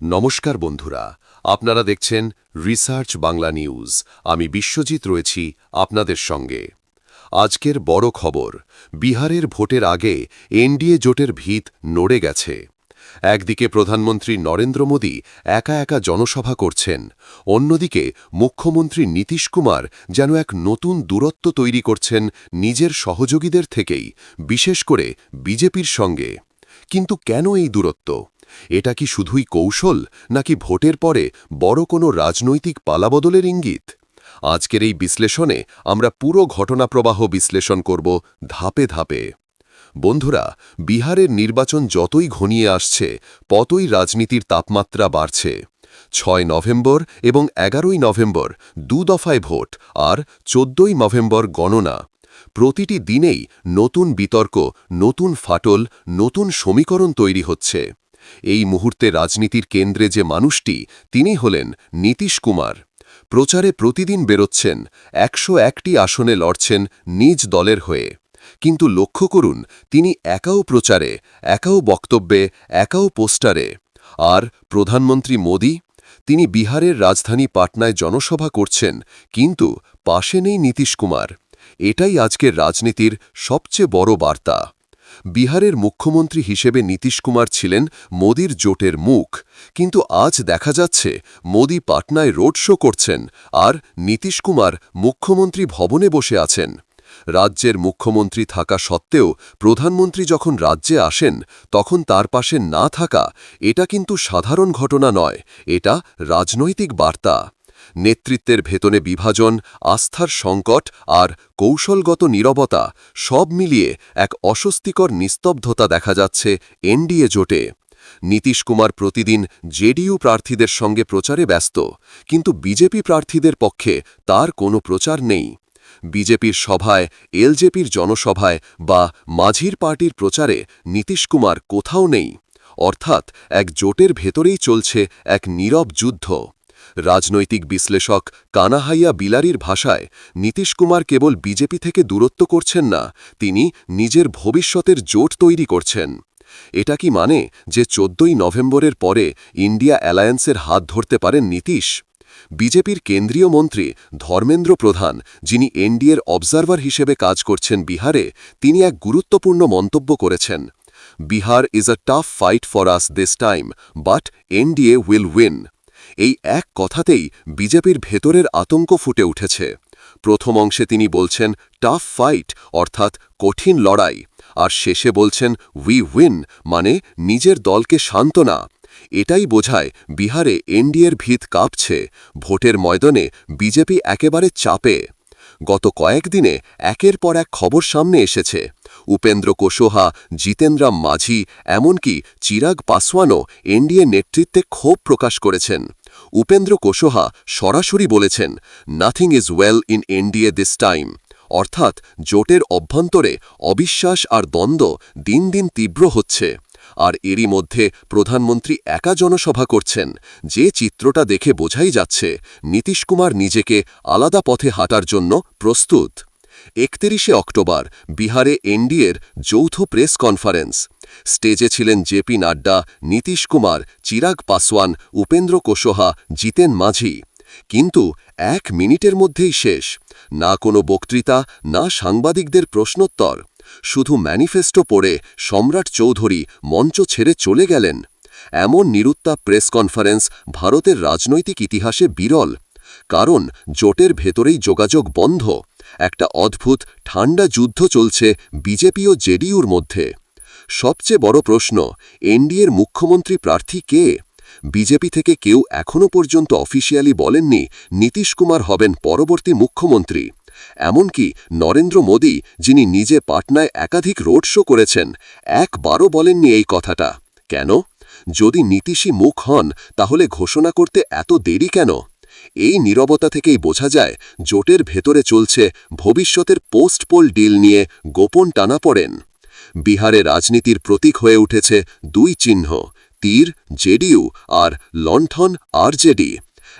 নমস্কার বন্ধুরা, আপনারা দেখছেন রিসার্চ বাংলা নিউজ। আমি বিশ্বজিৎ রয়েছি আপনাদের সঙ্গে। আজকের বড় খবর, বিহারের ভোটের আগে এনডিএ জোটের ভিত নড়ে গেছে। একদিকে প্রধানমন্ত্রী নরেন্দ্র মোদী একা একা জনসভা করছেন, অন্যদিকে মুখ্যমন্ত্রী নীতিশ কুমার যেন এক নতুন দূরত্ব তৈরি করছেন নিজের সহযোগীদের থেকেই, বিশেষ করে বিজেপির সঙ্গে। কিন্তু কেন এই দূরত্ব? এটা কি শুধুই কৌশল, নাকি ভোটের পরে বড় কোনো রাজনৈতিক পালাবদলের ইঙ্গিত? আজকের এই বিশ্লেষণে আমরা পুরো ঘটনাপ্রবাহ বিশ্লেষণ করব ধাপে ধাপে। বন্ধুরা, বিহারের নির্বাচন যতই ঘনিয়ে আসছে, ততই রাজনীতির তাপমাত্রা বাড়ছে। ছয় নভেম্বর এবং এগারোই নভেম্বর দু দফায় ভোট আর চোদ্দই নভেম্বর গণনা। প্রতিটি দিনেই নতুন বিতর্ক, নতুন ফাটল, নতুন সমীকরণ তৈরি হচ্ছে। এই মুহূর্তে রাজনীতির কেন্দ্রে যে মানুষটি, তিনি হলেন নীতিশ কুমার। প্রচারে প্রতিদিন বেরোচ্ছেন, একশো একটি আসনে লড়ছেন নিজ দলের হয়ে। কিন্তু লক্ষ্য করুন, তিনি একাও প্রচারে, একাও বক্তব্যে, একাও পোস্টারে। আর প্রধানমন্ত্রী মোদী, তিনি বিহারের রাজধানী পাটনায় জনসভা করছেন, কিন্তু পাশে নেই নীতিশ কুমার। এটাই আজকের রাজনীতির সবচেয়ে বড় বার্তা। বিহারের মুখ্যমন্ত্রী হিসেবে নীতিশ কুমার ছিলেন মোদির জোটের মুখ। কিন্তু আজ দেখা যাচ্ছে, মোদি পাটনায় রোড শো করছেন আর নীতিশ কুমার মুখ্যমন্ত্রী ভবনে বসে আছেন। রাজ্যের মুখ্যমন্ত্রী থাকা সত্ত্বেও প্রধানমন্ত্রী যখন রাজ্যে আসেন, তখন তার পাশে না থাকা, এটা কিন্তু সাধারণ ঘটনা নয়, এটা রাজনৈতিক বার্তা। নেতৃত্বের ভেতনে বিভাজন, আস্থার সংকট আর কৌশলগত নীরবতা সব মিলিয়ে এক অস্বস্তিকর নিস্তব্ধতা দেখা যাচ্ছে এনডিএ জোটে। নীতিশ কুমার প্রতিদিন জেডিইউ প্রার্থীদের সঙ্গে প্রচারে ব্যস্ত, কিন্তু বিজেপি প্রার্থীদের পক্ষে তার কোনো প্রচার নেই। বিজেপির সভায়, এলজেপির জনসভায় বা মাঝির পার্টির প্রচারে নীতিশ কুমার কোথাও নেই, অর্থাৎ এক জোটের ভেতরেই চলছে এক নীরব যুদ্ধ। রাজনৈতিক বিশ্লেষক কানাহাইয়া বিলারির ভাষায়, নীতিশ কুমার কেবল বিজেপি থেকে দূরত্ব করছেন না, তিনি নিজের ভবিষ্যতের জোট তৈরি করছেন। এটা কি মানে যে চোদ্দই নভেম্বরের পরে ইন্ডিয়া অ্যালায়েন্সের হাত ধরতে পারেন নীতিশ? বিজেপির কেন্দ্রীয় মন্ত্রী ধর্মেন্দ্র প্রধান, যিনি এনডিএর অবজারভার হিসেবে কাজ করছেন বিহারে, তিনি এক গুরুত্বপূর্ণ মন্তব্য করেছেন। Bihar is a tough fight for us this time, but NDA will win. এই এক কথাতেই বিজেপির ভেতরের আতঙ্ক ফুটে উঠেছে। প্রথম অংশে তিনি বলছেন টাফ ফাইট অর্থাৎ কঠিন লড়াই। আর শেষে বলছেন উই উইন মানে নিজের দলকে সান্ত্বনা। এটাই বোঝায় বিহারে এনডিএর ভিত কাঁপছে। ভোটের ময়দানে বিজেপি একেবারে চাপে। গত কয়েকদিনে একের পর এক খবর সামনে এসেছে। উপেন্দ্র কোশোহা জিতেন্দ্রাম মাঝি, এমনকি চিরাগ পাসওয়ানও এনডিএ নেতৃত্বে ক্ষোভ প্রকাশ করেছেন। উপেন্দ্র কোশোহা সরাসরি বলেছেন nothing is well in NDA this time অর্থাৎ জোটের অভ্যন্তরে অবিশ্বাস আর দ্বন্দ্ব দিন দিন তীব্র হচ্ছে। আর এরই মধ্যে প্রধানমন্ত্রী একা জনসভা করছেন, যে চিত্রটা দেখে বোঝাই যাচ্ছে, নীতিশ কুমার নিজেকে আলাদা পথে হাঁটার জন্য প্রস্তুত। একত্রিশে অক্টোবর বিহারে এনডিএর যৌথ প্রেস কনফারেন্স। স্টেজে ছিলেন জেপি নাড্ডা, নীতিশ কুমার, চিরাগ পাসওয়ান, উপেন্দ্র কোশোহা, জিতেন মাঝি। কিন্তু এক মিনিটের মধ্যেই শেষ। না কোনো বক্তৃতা, না সাংবাদিকদের প্রশ্নোত্তর। শুধু ম্যানিফেস্টো পড়ে সম্রাট চৌধুরী মঞ্চ ছেড়ে চলে গেলেন। এমন নিরুত্তাপ প্রেস কনফারেন্স ভারতের রাজনৈতিক ইতিহাসে বিরল। কারণ জোটের ভেতরেই যোগাযোগ বন্ধ। একটা অদ্ভুত, ঠান্ডা যুদ্ধ চলছে বিজেপি ও জেডিইউর মধ্যে। সবচেয়ে বড় প্রশ্ন, এনডিএর মুখ্যমন্ত্রী প্রার্থী কে? বিজেপি থেকে কেউ এখনও পর্যন্ত অফিসিয়ালি বলেননি নীতিশ কুমার হবেন পরবর্তী মুখ্যমন্ত্রী। এমনকি নরেন্দ্র মোদী, যিনি নিজে পাটনায় একাধিক রোড শো করেছেন, একবারও বলেননি এই কথাটা। কেন? যদি নীতিশী মুখ হন, তাহলে ঘোষণা করতে এত দেরি কেন? এই নীরবতা থেকেই বোঝা যায় জোটের ভেতরে চলছে ভবিষ্যতের পোস্ট পোল ডিল নিয়ে গোপন টানা পড়েন। বিহারে রাজনীতির প্রতীক হয়ে উঠেছে দুই চিহ্ন, তীর, জেডিইউ আর লণ্ঠন, আরজেডি।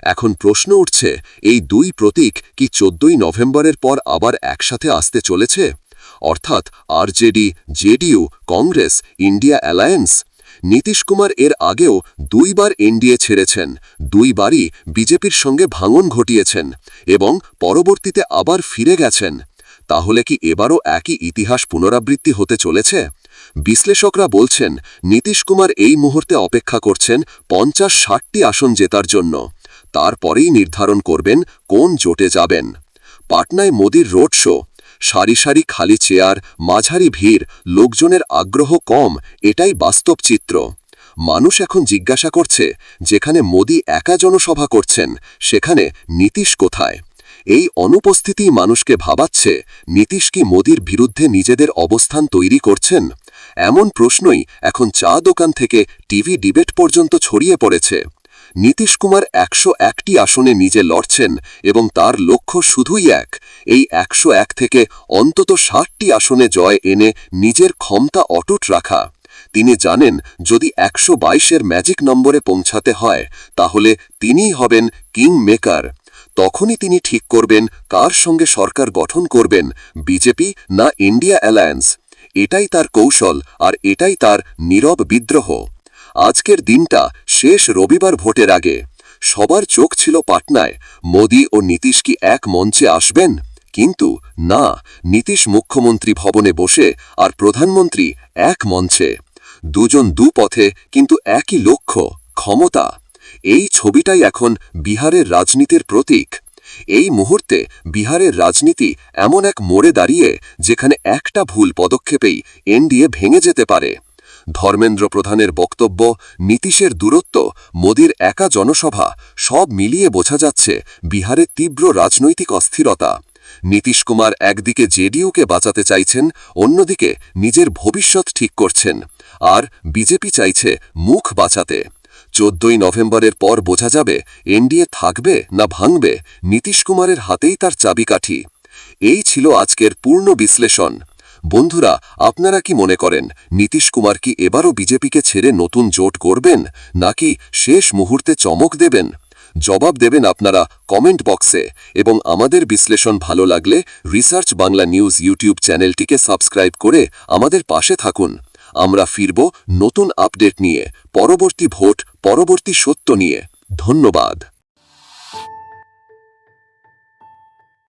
এখন প্রশ্ন উঠছে, এই দুই প্রতীক কি চোদ্দই নভেম্বরের পর আবার একসাথে আসতে চলেছে? অর্থাৎ RJD, JDU, Congress, India alliance Nitish Kumar এর আগেও দুইবার এনডিএ ছেড়েছেন, দুইবারই বিজেপির সঙ্গে ভাঙন ঘটিয়েছেন এবং পরবর্তীতে আবার ফিরে গেছেন। তাহলে কি এবারও একই ইতিহাস পুনরাবৃত্তি হতে চলেছে? বিশ্লেষকরা বলছেন, নীতিশ কুমার এই মুহূর্তে অপেক্ষা করছেন পঞ্চাশ ষাটটি আসন জেতার জন্য। তারপরেই নির্ধারণ করবেন কোন জোটে যাবেন। পাটনায় মোদির রোড শো সারি সারি খালি চেয়ার, মাঝারি ভিড়, লোকজনের আগ্রহ কম, এটাই বাস্তব চিত্র। মানুষ এখন জিজ্ঞাসা করছে, যেখানে মোদি একা জনসভা করছেন, সেখানে নীতিশ কোথায়? এই অনুপস্থিতিই মানুষকে ভাবাচ্ছে, নীতিশ কি মোদির বিরুদ্ধে নিজেদের অবস্থান তৈরি করছেন? এমন প্রশ্নই এখন চা দোকান থেকে টিভি ডিবেট পর্যন্ত ছড়িয়ে পড়েছে। নীতিশ কুমার একশো একটি আসনে নিজে লড়ছেন এবং তার লক্ষ্য শুধুই এক, এই একশো এক থেকে অন্তত ষাটটি আসনে জয় এনে নিজের ক্ষমতা অটুট রাখা। তিনি জানেন, যদি একশো বাইশের ম্যাজিক নম্বরে পৌঁছাতে হয়, তাহলে তিনিই হবেন কিং মেকার তখনই তিনি ঠিক করবেন কার সঙ্গে সরকার গঠন করবেন, বিজেপি না ইন্ডিয়া অ্যালায়েন্স। এটাই তার কৌশল আর এটাই তার নীরব বিদ্রোহ। আজকের দিনটা শেষ রবিবার ভোটের আগে। সবার চোখ ছিল পাটনায়। মোদি ও নীতিশ কি এক মঞ্চে আসবেন? কিন্তু না, নীতিশ মুখ্যমন্ত্রী ভবনে বসে আর প্রধানমন্ত্রী এক মঞ্চে। দুজন দু পথে, কিন্তু একই লক্ষ্য, ক্ষমতা। এই ছবিটাই এখন বিহারের রাজনীতির প্রতীক। এই মুহূর্তে বিহারের রাজনীতি এমন এক মোড়ে দাঁড়িয়ে, যেখানে একটা ভুল পদক্ষেপেই এনডিএ ভেঙে যেতে পারে। ধর্মেন্দ্র প্রধানের বক্তব্য, নীতিশের দূরত্ব, মোদির একা জনসভা, সব মিলিয়ে বোঝা যাচ্ছে বিহারের তীব্র রাজনৈতিক অস্থিরতা। নীতিশ কুমার একদিকে জেডিইউকে বাঁচাতে চাইছেন, অন্যদিকে নিজের ভবিষ্যৎ ঠিক করছেন। আর বিজেপি চাইছে মুখ বাঁচাতে। চোদ্দই নভেম্বরের পর বোঝা যাবে এনডিএ থাকবে না ভাঙবে, নীতিশ কুমারের হাতেই তার চাবিকাঠি। এই ছিল আজকের পূর্ণ বিশ্লেষণ। বন্ধুরা, আপনারা কি মনে করেন, নীতিশ কুমার কি এবারও বিজেপিকে ছেড়ে নতুন জোট করবেন নাকি শেষ মুহূর্তে চমক দেবেন? জবাব দেবেন আপনারা কমেন্ট বক্সে, এবং আমাদের বিশ্লেষণ ভালো লাগলে রিসার্চ বাংলা নিউজ ইউটিউব চ্যানেলটিকে সাবস্ক্রাইব করে আমাদের পাশে থাকুন। আমরা ফিরব নতুন আপডেট নিয়ে, পরবর্তী ভোট, পরবর্তী সত্য নিয়ে। ধন্যবাদ।